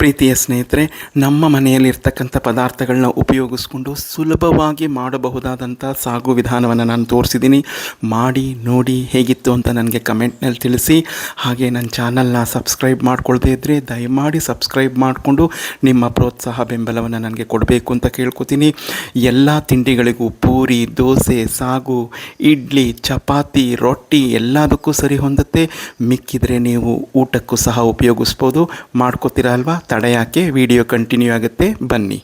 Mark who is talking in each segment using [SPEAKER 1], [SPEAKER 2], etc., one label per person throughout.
[SPEAKER 1] ಪ್ರೀತಿಯ ಸ್ನೇಹಿತರೆ, ನಮ್ಮ ಮನೆಯಲ್ಲಿರ್ತಕ್ಕಂಥ ಪದಾರ್ಥಗಳನ್ನ ಉಪಯೋಗಿಸ್ಕೊಂಡು ಸುಲಭವಾಗಿ ಮಾಡಬಹುದಾದಂಥ ಸಾಗು ವಿಧಾನವನ್ನು ನಾನು ತೋರಿಸಿದ್ದೀನಿ. ಮಾಡಿ, ನೋಡಿ ಹೇಗಿತ್ತು ಅಂತ ನನಗೆ ಕಮೆಂಟ್ನಲ್ಲಿ ತಿಳಿಸಿ. ಹಾಗೆ ನನ್ನ ಚಾನಲ್ನ ಸಬ್ಸ್ಕ್ರೈಬ್ ಮಾಡ್ಕೊಳ್ದೇ ಇದ್ದರೆ ದಯಮಾಡಿ ಸಬ್ಸ್ಕ್ರೈಬ್ ಮಾಡಿಕೊಂಡು ನಿಮ್ಮ ಪ್ರೋತ್ಸಾಹ ಬೆಂಬಲವನ್ನು ನನಗೆ ಕೊಡಬೇಕು ಅಂತ ಕೇಳ್ಕೊತೀನಿ. ಎಲ್ಲ ತಿಂಡಿಗಳಿಗೂ ಪೂರಿ, ದೋಸೆ, ಸಾಗು, ಇಡ್ಲಿ, ಚಪಾತಿ, ರೊಟ್ಟಿ ಎಲ್ಲದಕ್ಕೂ ಸರಿ ಹೊಂದುತ್ತೆ ಮಿಕ್ಕಿದರೆ ನೀವು ಊಟಕ್ಕೂ ಸಹ ಉಪಯೋಗಿಸ್ಬೋದು. ಮಾಡ್ಕೋತೀರಾ ಅಲ್ವಾ? ತಡೆ ಯಾಕೆ ವಿಡಿಯೋ ಕಂಟಿನ್ಯೂ ಆಗುತ್ತೆ. ಬನ್ನಿ.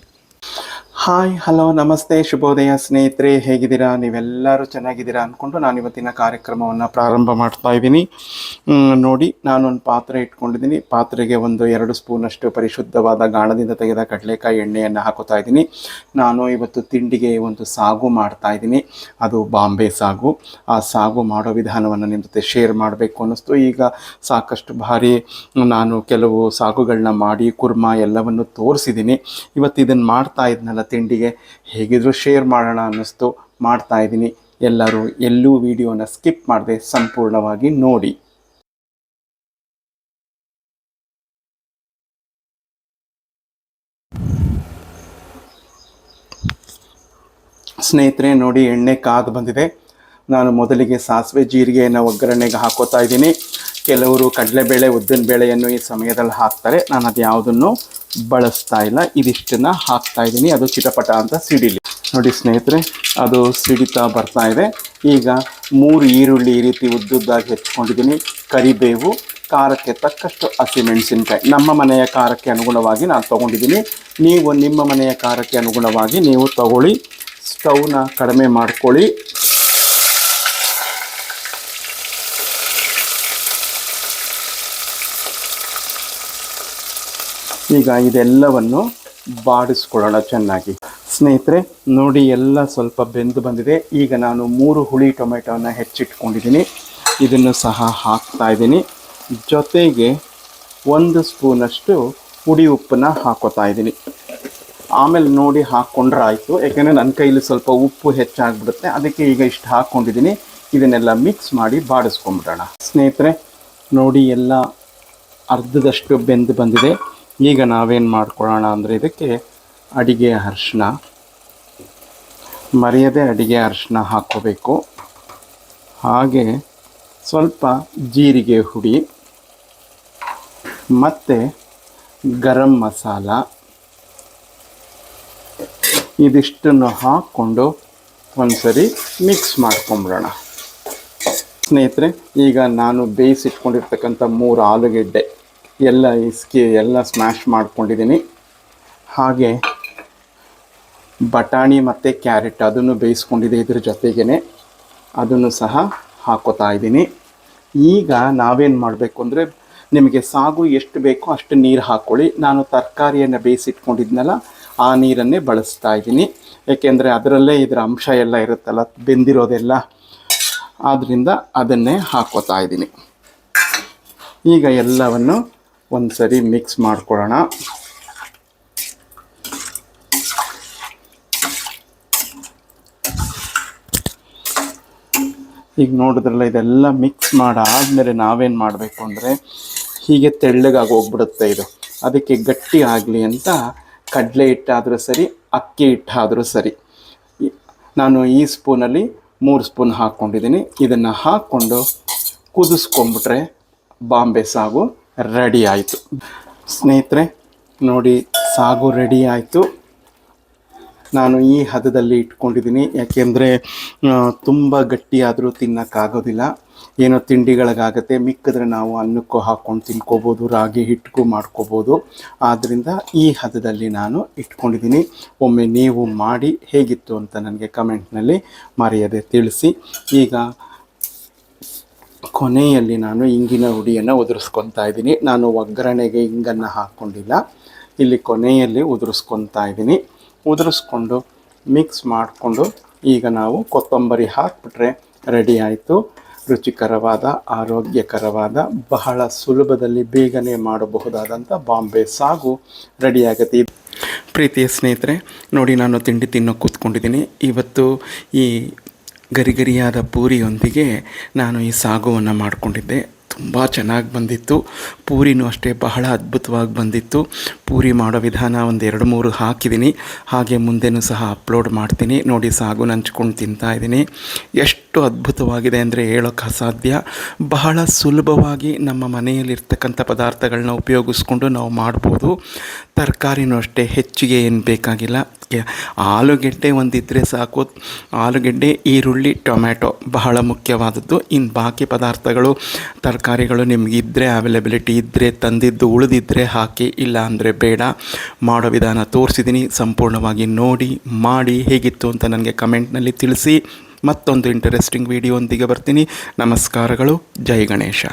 [SPEAKER 1] ಹಾಯ್ ಹಲೋ ನಮಸ್ತೆ, ಶುಭೋದಯ ಸ್ನೇಹಿತರೆ, ಹೇಗಿದ್ದೀರಾ? ನೀವೆಲ್ಲರೂ ಚೆನ್ನಾಗಿದ್ದೀರಾ ಅಂದ್ಕೊಂಡು ನಾನು ಇವತ್ತಿನ ಕಾರ್ಯಕ್ರಮವನ್ನು ಪ್ರಾರಂಭ ಮಾಡ್ತಾ ಇದ್ದೀನಿ. ನೋಡಿ ನಾನೊಂದು ಪಾತ್ರೆ ಇಟ್ಕೊಂಡಿದ್ದೀನಿ. ಪಾತ್ರೆಗೆ ಒಂದು ಎರಡು ಸ್ಪೂನಷ್ಟು ಪರಿಶುದ್ಧವಾದ ಗಾಣದಿಂದ ತೆಗೆದ ಕಡಲೆಕಾಯಿ ಎಣ್ಣೆಯನ್ನು ಹಾಕೋತಾ ಇದ್ದೀನಿ. ನಾನು ಇವತ್ತು ತಿಂಡಿಗೆ ಒಂದು ಸಾಗು ಮಾಡ್ತಾ ಇದ್ದೀನಿ. ಅದು ಬಾಂಬೆ ಸಾಗು. ಆ ಸಾಗು ಮಾಡೋ ವಿಧಾನವನ್ನು ನಿಮ್ಮ ಜೊತೆ ಶೇರ್ ಮಾಡಬೇಕು ಅನ್ನಿಸ್ತು. ಈಗ ಸಾಕಷ್ಟು ಬಾರಿ ನಾನು ಕೆಲವು ಸಾಗುಗಳನ್ನ ಮಾಡಿ, ಕುರ್ಮಾ ಎಲ್ಲವನ್ನು ತೋರಿಸಿದ್ದೀನಿ. ಇವತ್ತು ಇದನ್ನು ಮಾಡ್ತಾ ಇದ್ನಲ್ಲ ತಿಂಡಿಗೆ ಹೇಗಿದ್ರೂ ಶೇರ್ ಮಾಡೋಣ ಅನ್ನಿಸ್ತು, ಮಾಡ್ತಾ ಇದ್ದೀನಿ. ಎಲ್ಲರೂ ಎಲ್ಲೂ ವಿಡಿಯೋನ ಸ್ಕಿಪ್ ಮಾಡದೆ ಸಂಪೂರ್ಣವಾಗಿ ನೋಡಿ. ಸ್ನೇಹಿತರೆ, ನೋಡಿ ಎಣ್ಣೆ ಕಾದು ಬಂದಿದೆ. ನಾನು ಮೊದಲಿಗೆ ಸಾಸಿವೆ ಜೀರಿಗೆಯನ್ನು ಒಗ್ಗರಣೆಗೆ ಹಾಕೋತಾ ಇದ್ದೀನಿ. ಕೆಲವರು ಕಡಲೆಬೇಳೆ, ಉದ್ದಿನಬೇಳೆಯನ್ನು ಈ ಸಮಯದಲ್ಲಿ ಹಾಕ್ತಾರೆ. ನಾನು ಅದು ಯಾವುದನ್ನು ಬಳಸ್ತಾ ಇಲ್ಲ. ಇದಿಷ್ಟನ್ನು ಹಾಕ್ತಾ ಇದ್ದೀನಿ. ಅದು ಚಿಟಪಟ ಅಂತ ಸಿಡಿಲಿ. ನೋಡಿ ಸ್ನೇಹಿತರೆ, ಅದು ಸಿಡಿತಾ ಬರ್ತಾ ಇದೆ. ಈಗ ಮೂರು ಈರುಳ್ಳಿ ಈ ರೀತಿ ಉದ್ದುದ್ದಾಗಿ ಹೆಚ್ಕೊಂಡಿದ್ದೀನಿ. ಕರಿಬೇವು, ಖಾರಕ್ಕೆ ತಕ್ಕಷ್ಟು ಹಸಿಮೆಣಸಿನ್ಕಾಯಿ ನಮ್ಮ ಮನೆಯ ಖಾರಕ್ಕೆ ಅನುಗುಣವಾಗಿ ನಾನು ತೊಗೊಂಡಿದ್ದೀನಿ. ನೀವು ನಿಮ್ಮ ಮನೆಯ ಖಾರಕ್ಕೆ ಅನುಗುಣವಾಗಿ ನೀವು ತಗೊಳ್ಳಿ. ಸ್ಟವ್ನ ಕಡಿಮೆ ಮಾಡ್ಕೊಳ್ಳಿ. ಈಗ ಇದೆಲ್ಲವನ್ನು ಬಾಡಿಸ್ಕೊಳ್ಳೋಣ ಚೆನ್ನಾಗಿ. ಸ್ನೇಹಿತರೆ, ನೋಡಿ, ಎಲ್ಲ ಸ್ವಲ್ಪ ಬೆಂದು ಬಂದಿದೆ. ಈಗ ನಾನು ಮೂರು ಹುಳಿ ಟೊಮೆಟೊನ ಹೆಚ್ಚಿಟ್ಕೊಂಡಿದ್ದೀನಿ. ಇದನ್ನು ಸಹ ಹಾಕ್ತಾ ಇದ್ದೀನಿ. ಜೊತೆಗೆ ಒಂದು ಸ್ಪೂನಷ್ಟು ಹುಡಿ ಉಪ್ಪನ್ನ ಹಾಕೋತಾ ಇದ್ದೀನಿ. ಆಮೇಲೆ ನೋಡಿ ಹಾಕ್ಕೊಂಡ್ರೆ ಆಯಿತು. ಯಾಕೆಂದರೆ ನನ್ನ ಕೈಲಿ ಸ್ವಲ್ಪ ಉಪ್ಪು ಹೆಚ್ಚಾಗ್ಬಿಡುತ್ತೆ. ಅದಕ್ಕೆ ಈಗ ಇಷ್ಟು ಹಾಕ್ಕೊಂಡಿದ್ದೀನಿ ಇದನ್ನೆಲ್ಲ ಮಿಕ್ಸ್ ಮಾಡಿ ಬಾಡಿಸ್ಕೊಂಬಿಡೋಣ ಸ್ನೇಹಿತರೆ, ನೋಡಿ, ಎಲ್ಲ ಅರ್ಧದಷ್ಟು ಬೆಂದು ಬಂದಿದೆ. ಈಗ ನಾವೇನು ಮಾಡ್ಕೊಳ್ಳೋಣ ಅಂದರೆ ಇದಕ್ಕೆ ಅಡಿಗೆ ಅರಿಶಿನ. ಮರೆಯದೆ ಅಡಿಗೆ ಅರಿಶಿನ ಹಾಕ್ಕೋಬೇಕು. ಹಾಗೆ ಸ್ವಲ್ಪ ಜೀರಿಗೆ ಹುಡಿ, ಮತ್ತು ಗರಂ ಮಸಾಲ. ಇದಿಷ್ಟನ್ನು ಹಾಕ್ಕೊಂಡು ಒಂದ್ಸರಿ ಮಿಕ್ಸ್ ಮಾಡ್ಕೊಂಬಿಡೋಣ. ಸ್ನೇಹಿತರೆ, ಈಗ ನಾನು ಬೇಯಿಸಿಟ್ಕೊಂಡಿರ್ತಕ್ಕಂಥ ಮೂರು ಆಲೂಗೆಡ್ಡೆ. ಎಲ್ಲ ಇಸ್ಕಿ ಎಲ್ಲ ಸ್ಮ್ಯಾಶ್ ಮಾಡ್ಕೊಂಡಿದ್ದೀನಿ. ಹಾಗೆ ಬಟಾಣಿ ಮತ್ತು ಕ್ಯಾರೆಟ್ ಅದನ್ನು ಬೇಯಿಸ್ಕೊಂಡಿದೆ ಇದ್ರ ಜೊತೆಗೇ ಅದನ್ನು ಸಹ ಹಾಕೋತಾ ಇದ್ದೀನಿ. ಈಗ ನಾವೇನು ಮಾಡಬೇಕು ಅಂದರೆ ನಿಮಗೆ ಸಾಗು ಎಷ್ಟು ಬೇಕೋ ಅಷ್ಟು ನೀರು ಹಾಕ್ಕೊಳ್ಳಿ ನಾನು ತರಕಾರಿಯನ್ನು ಬೇಯಿಸಿಟ್ಕೊಂಡಿದ್ನಲ್ಲ, ಆ ನೀರನ್ನೇ ಬಳಸ್ತಾ ಇದ್ದೀನಿ. ಏಕೆಂದರೆ ಅದರಲ್ಲೇ ಇದರ ಅಂಶ ಎಲ್ಲ ಇರುತ್ತಲ್ಲ, ಬೆಂದಿರೋದೆಲ್ಲ. ಆದ್ದರಿಂದ ಅದನ್ನೇ ಹಾಕೋತಾ ಇದ್ದೀನಿ. ಈಗ ಎಲ್ಲವನ್ನು ಒಂದು ಸರಿ ಮಿಕ್ಸ್ ಮಾಡ್ಕೊಳ್ಳೋಣ ಈಗ ನೋಡಿದ್ರಲ್ಲ, ಇದೆಲ್ಲ ಮಿಕ್ಸ್ ಮಾಡಾದ್ಮೇಲೆ ನಾವೇನು ಮಾಡಬೇಕು ಅಂದರೆ, ಹೀಗೆ ತೆಳ್ಳಗಾಗಿ ಹೋಗ್ಬಿಡುತ್ತೆ ಇದು. ಅದಕ್ಕೆ ಗಟ್ಟಿ ಆಗಲಿ ಅಂತ ಕಡಲೆ ಹಿಟ್ಟಾದರೂ ಸರಿ, ಅಕ್ಕಿ ಹಿಟ್ಟಾದರೂ ಸರಿ. ನಾನು ಈ ಸ್ಪೂನಲ್ಲಿ ಮೂರು ಸ್ಪೂನ್ ಹಾಕ್ಕೊಂಡಿದ್ದೀನಿ. ಇದನ್ನು ಹಾಕ್ಕೊಂಡು ಕುದಿಸ್ಕೊಂಬಿಟ್ರೆ ಬಾಂಬೆ ಸಾಗು. ರೆಡಿ ಆಯಿತು. ಸ್ನೇಹಿತರೆ, ನೋಡಿ, ಸಾಗು ರೆಡಿ ಆಯಿತು. ನಾನು ಈ ಹದದಲ್ಲಿ ಇಟ್ಕೊಂಡಿದ್ದೀನಿ. ಯಾಕೆಂದರೆ ತುಂಬ ಗಟ್ಟಿಯಾದರೂ ತಿನ್ನೋಕ್ಕಾಗೋದಿಲ್ಲ. ಏನೋ ತಿಂಡಿಗಳಿಗಾಗತ್ತೆ, ಮಿಕ್ಕಿದ್ರೆ ನಾವು ಅನ್ನಕ್ಕೂ ಹಾಕ್ಕೊಂಡು ತಿನ್ಕೋಬೋದು, ರಾಗಿ ಹಿಟ್ಟಿಗೂ ಮಾಡ್ಕೋಬೋದು. ಆದ್ದರಿಂದ ಈ ಹದದಲ್ಲಿ ನಾನು ಇಟ್ಕೊಂಡಿದ್ದೀನಿ. ಒಮ್ಮೆ ನೀವು ಮಾಡಿ ಹೇಗಿತ್ತು ಅಂತ ನನಗೆ ಕಮೆಂಟ್ನಲ್ಲಿ ಮರೆಯದೆ ತಿಳಿಸಿ. ಈಗ ಕೊನೆಯಲ್ಲಿ ನಾನು ಇಂಗಿನ ಹುಡಿಯನ್ನು ಉದುರಿಸ್ಕೊತಾ ಇದ್ದೀನಿ. ನಾನು ಒಗ್ಗರಣೆಗೆ ಇಂಗನ್ನು ಹಾಕ್ಕೊಂಡಿಲ್ಲ ಇಲ್ಲಿ ಕೊನೆಯಲ್ಲಿ ಉದುರಿಸ್ಕೊತಾ ಇದ್ದೀನಿ. ಉದುರಿಸ್ಕೊಂಡು ಮಿಕ್ಸ್ ಮಾಡಿಕೊಂಡು ಈಗ ನಾವು ಕೊತ್ತಂಬರಿ ಹಾಕ್ಬಿಟ್ರೆ ರೆಡಿ ಆಯಿತು. ರುಚಿಕರವಾದ, ಆರೋಗ್ಯಕರವಾದ, ಬಹಳ ಸುಲಭದಲ್ಲಿ ಬೇಗನೆ ಮಾಡಬಹುದಾದಂಥ ಬಾಂಬೆ ಸಾಗು ರೆಡಿಯಾಗುತ್ತೆ ಪ್ರೀತಿಯ ಸ್ನೇಹಿತರೆ, ನೋಡಿ ನಾನು ತಿಂಡಿ ತಿನ್ನೋ ಕೂತ್ಕೊಂಡಿದ್ದೀನಿ. ಇವತ್ತು ಈ ಗರಿಗರಿಯಾದ ಪೂರಿಯೊಂದಿಗೆ ನಾನು ಈ ಸಾಗುವನ್ನು ಮಾಡಿಕೊಂಡಿದ್ದೆ. ತುಂಬ ಚೆನ್ನಾಗಿ ಬಂದಿತ್ತು. ಪೂರಿನೂ ಅಷ್ಟೇ ಬಹಳ ಅದ್ಭುತವಾಗಿ ಬಂದಿತ್ತು. ಪೂರಿ ಮಾಡೋ ವಿಧಾನ ಒಂದು ಎರಡು ಮೂರು ಹಾಕಿದ್ದೀನಿ ಹಾಗೆ ಮುಂದೆನೂ ಸಹ ಅಪ್ಲೋಡ್ ಮಾಡ್ತೀನಿ. ನೋಡಿ ಸಾಗು ನಂಚ್ಕೊಂಡು ತಿಂತಾ ಇದ್ದೀನಿ ಎಷ್ಟು ಅದ್ಭುತವಾಗಿದೆ ಅಂದರೆ ಹೇಳೋಕ್ಕೆ ಅಸಾಧ್ಯ. ಬಹಳ ಸುಲಭವಾಗಿ ನಮ್ಮ ಮನೆಯಲ್ಲಿರ್ತಕ್ಕಂಥ ಪದಾರ್ಥಗಳನ್ನ ಉಪಯೋಗಿಸ್ಕೊಂಡು ನಾವು ಮಾಡ್ಬೋದು. ತರಕಾರಿನೂ ಅಷ್ಟೇ ಹೆಚ್ಚಿಗೆ ಏನು ಬೇಕಾಗಿಲ್ಲ. ಆಲೂಗೆಡ್ಡೆ ಒಂದಿದ್ದರೆ ಸಾಕು. ಆಲೂಗೆಡ್ಡೆ, ಈರುಳ್ಳಿ, ಟೊಮ್ಯಾಟೊ ಬಹಳ ಮುಖ್ಯವಾದದ್ದು. ಇನ್ನು ಬಾಕಿ ಪದಾರ್ಥಗಳು ತರಕಾರಿಗಳು ನಿಮಗಿದ್ದರೆ ಅವೈಲಬಿಲಿಟಿ ಇದ್ದರೆ ತಂದಿದ್ದು ಉಳಿದಿದ್ದರೆ ಹಾಕಿ, ಇಲ್ಲ ಅಂದರೆ ಬೇಡ. ಮಾಡೋ ವಿಧಾನ ತೋರಿಸಿದ್ದೀನಿ ಸಂಪೂರ್ಣವಾಗಿ ನೋಡಿ, ಮಾಡಿ ಹೇಗಿತ್ತು ಅಂತ ನನಗೆ ಕಮೆಂಟ್ನಲ್ಲಿ ತಿಳಿಸಿ. ಮತ್ತೊಂದು ಇಂಟರೆಸ್ಟಿಂಗ್ ವಿಡಿಯೋ ಒಂದಿಗೆ ಬರ್ತೀನಿ. ನಮಸ್ಕಾರಗಳು. ಜೈ ಗಣೇಶ.